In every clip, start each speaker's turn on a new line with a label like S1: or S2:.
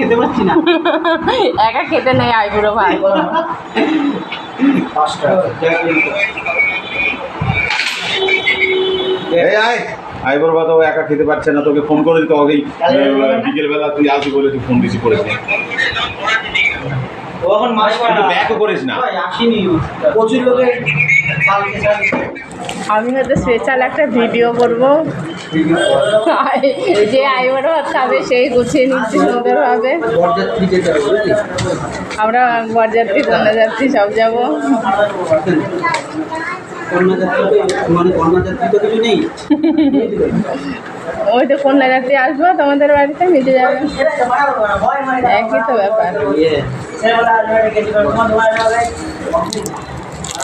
S1: খেতে পারছি না।
S2: একা খেতে নেই আইবুড়ো
S3: এই আয়। বাবা ও একা খেতে পারছে না তোকে ফোন করে দিতে হবে বিকেল বেলা তুই আসবি বলে তুই ফোন রিসিভ করিস না।
S1: ও এখন মাছ
S3: ব্যাকও করিস না।
S1: ভাই, আসেনি প্রচুর লোকে কালকে
S2: আমি হয়তো স্পেশাল একটা ভিডিও করব। যে আইবুড়ো ভাত খাবে সেই গুছিয়ে নিচ্ছি সুন্দরভাবে। আমরা বরযাত্রী কন্যাযাত্রী সব যাব। ওই তো কন্যাযাত্রী আসব, তোমাদের বাড়িতে মিটে যাবে। একই তো ব্যাপার।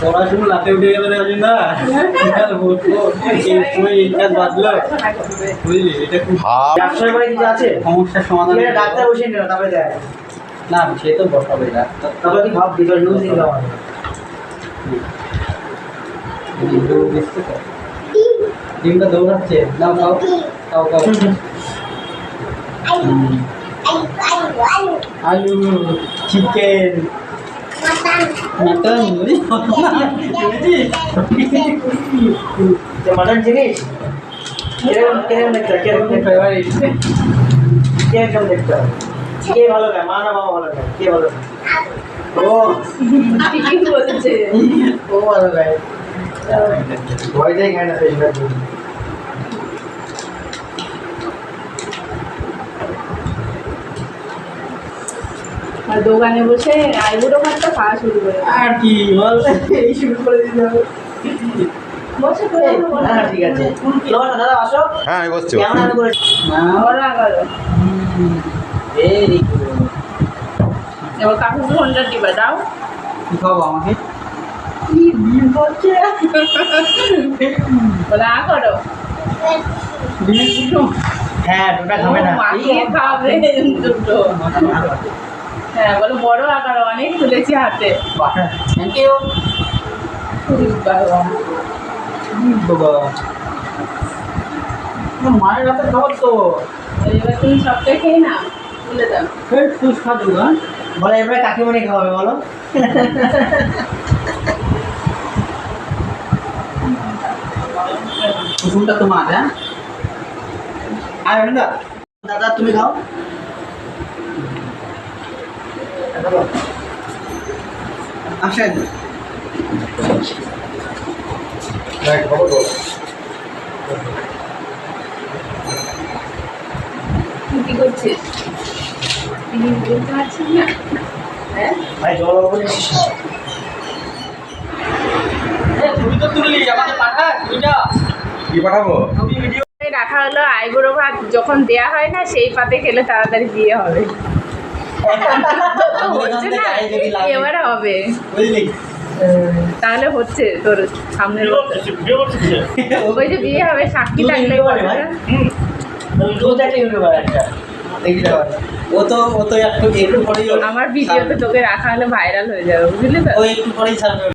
S1: পড়াশুনো লাফে উঠে গেল রে অজিন্দা বাঁধলো বুঝলি এটা খুব ব্যবসার বাড়ি কিছু আছে? সমস্যার সমাধান ডাক্তার বসে নিল তারপরে দেয় না সে তো বসাবে ডাক্তার তারপরে কি ভাব দিল নিউজ দিল ডিমটা দৌড়াচ্ছে। নাও খাও। খাও খাও। আলু চিকেন। মটন মটন জিনিস কীরকম কীরকম দেখতে? কীরকম দেখতে হয়? কীরকম দেখতে হয়? কে ভালো খায় মা না বাবা ভালো খায় কে ভালো ও
S2: ঠিকই বলেছে
S1: ও ভালো খায় ভয়টাই খায় না
S2: দোকানে বসে আইবুড়ো ভাতটা খাওয়া শুরু করে
S1: আর কি বল? এই শুরু করে দিতে হবে।
S2: বসে করে দেবো
S1: না
S2: না।
S1: না, ঠিক আছে। নমস্কার দাদা আসো
S3: হ্যাঁ আমি বসছি
S1: কেমন আছো করে?
S2: বড় আগালো
S1: ভেরি গুড
S2: এবার কাকু ফোনটা টিপা দাও।
S1: কি খাব আমাকে? কি বিল করছে
S2: বলে আ করো।
S1: হ্যাঁ দুটা খাবে না।
S2: খাবে দুটো। হ্যাঁ বলো বড় আকার অনেক তুলেছি হাতে।
S1: থ্যাংক ইউ মায়ের হাতে খাবার তো।
S2: এবার তুমি সবটাই খেয়ে না তুলে দাও।
S1: না? বলে এবারে কাকিমণি খাওয়াবে বলো। কুসুমটা তোমার হ্যাঁ? আর দাদা তুমি খাও। আসেন।
S2: তুই কি করছিস? তুমি বলতে পারছিস না? হ্যাঁ?
S1: জল
S2: রাখা হলো আইবুড়ো ভাত যখন দেয়া হয় না সেই পাতে খেলে তাড়াতাড়ি বিয়ে হবে। হচ্ছে না এবারে হবে। তাহলে হচ্ছে তোর সামনের। ওই যে বিয়ে হবে সাক্ষী থাকলে
S1: তো ও তো ও তো একটু একটু পরেই ওর-
S2: আমার ভিডিওতে তোকে রাখা হলে ভাইরাল হয়ে যাবে বুঝলি তো?
S1: ও একটু পরেই ছাড়বে